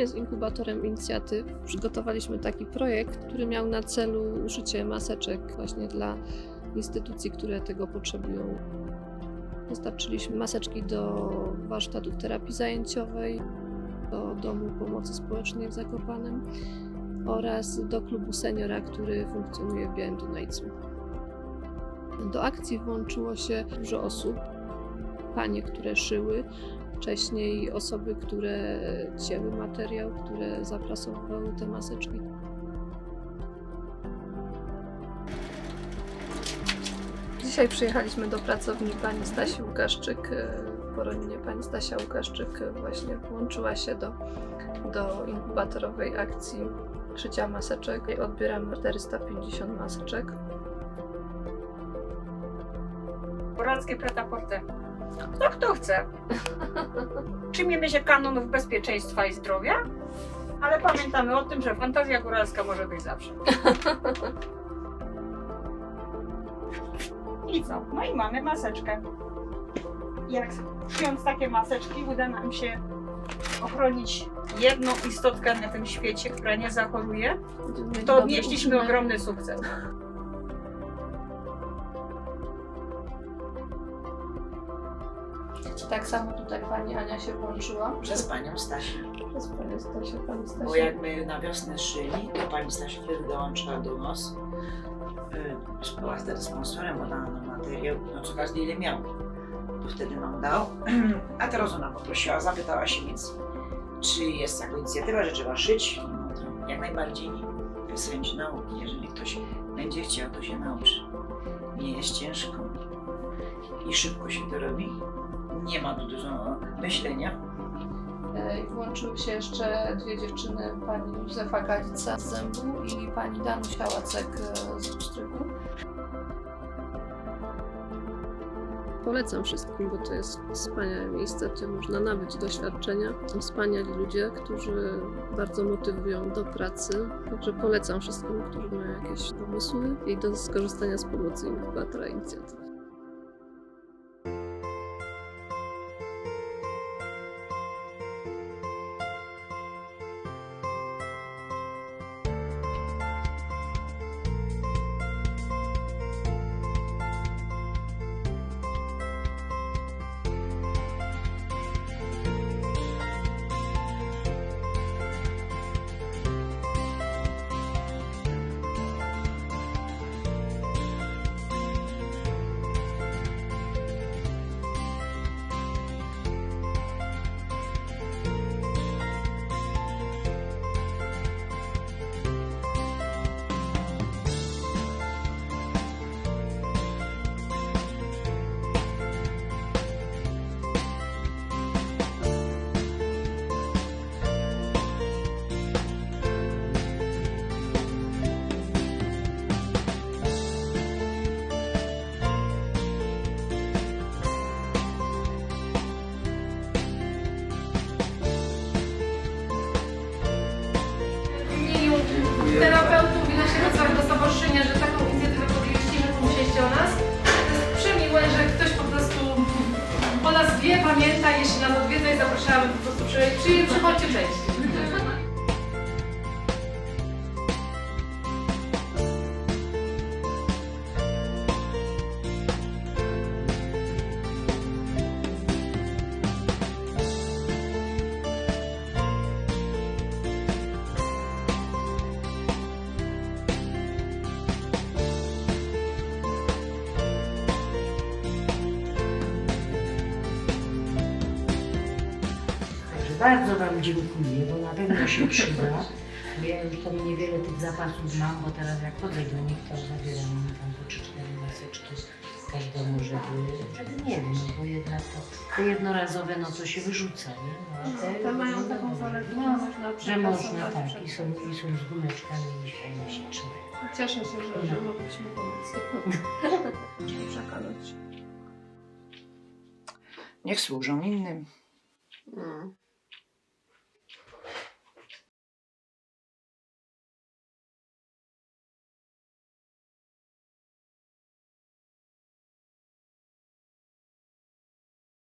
Wspólnie z inkubatorem inicjatyw przygotowaliśmy taki projekt, który miał na celu uszycie maseczek właśnie dla instytucji, które tego potrzebują. Dostarczyliśmy maseczki do warsztatów terapii zajęciowej, do Domu Pomocy Społecznej w Zakopanem oraz do klubu seniora, który funkcjonuje w Białym Dunajcu. Do akcji włączyło się dużo osób, panie, które szyły, wcześniej osoby, które cięły materiał, które zaprasowywały te maseczki. Dzisiaj przyjechaliśmy do pracowni pani Stasi Łukaszczyk. W Poroninie pani Stasia Łukaszczyk właśnie włączyła się do, do inkubatorowej akcji szycia maseczek. Odbieramy 450 maseczek. Góralskie pretaporte. No kto chce. Przyjmiemy się kanonów bezpieczeństwa i zdrowia, ale pamiętamy o tym, że fantazja góralska może być zawsze. I co? No i mamy maseczkę. Jak szyjąc takie maseczki uda nam się ochronić jedną istotkę na tym świecie, która nie zachoruje, to odnieśliśmy ogromny sukces. Tak samo tutaj pani Ania się włączyła. Przez panią Stasię. Przez panią Stasię, pani Stasię. Bo jak my na wiosnę szyli, to pani Stasia wtedy dołączyła do nas. Y, Była wtedy sponsorem, bo dała nam materiał, no co każdy ile miał. To wtedy nam dał. A teraz ona poprosiła, zapytała się więc, czy jest taka inicjatywa, że trzeba szyć. No jak najbardziej chęć nauki. Jeżeli ktoś będzie chciał, to się nauczy. Nie jest ciężko i szybko się to robi. Nie ma tu dużo myślenia. E, Włączyły się jeszcze dwie dziewczyny, pani Józefa Galica z Zębu i pani Danusia Łacek e, z Psztryku. Polecam wszystkim, bo to jest wspaniałe miejsce, gdzie można nabyć doświadczenia. Wspaniali ludzie, którzy bardzo motywują do pracy. Także polecam wszystkim, którzy mają jakieś pomysły i do skorzystania z pomocy inkubatora inicjatyw. Stowarzyszenia, że taką inicjatywę podjęliście, że pomyśleliście o nas. To jest przemiłe, że ktoś po prostu o nas wie, pamięta, jeśli nas odwiedza i zapraszamy po prostu przy, przy, przychodźcie częściej. Bardzo Wam dziękuję, bo na pewno się przyda. Bo Ja już tam niewiele tych zapasów mam, bo teraz jak chodzę do nich, to zabieram tam po 3-4 maseczki każdemu, żeby, żeby nie wiem, no bo jednak to, te jednorazowe, no to się wyrzuca, nie? No, a te, Te mają no, taką no, zaletę, że no, można że można, przeprasować, tak, i są, i są z gumeczkami i fajnie się trzymają. Cieszę się, że, że mogliśmy pomóc. Musimy przekonać. Niech służą innym. Mm.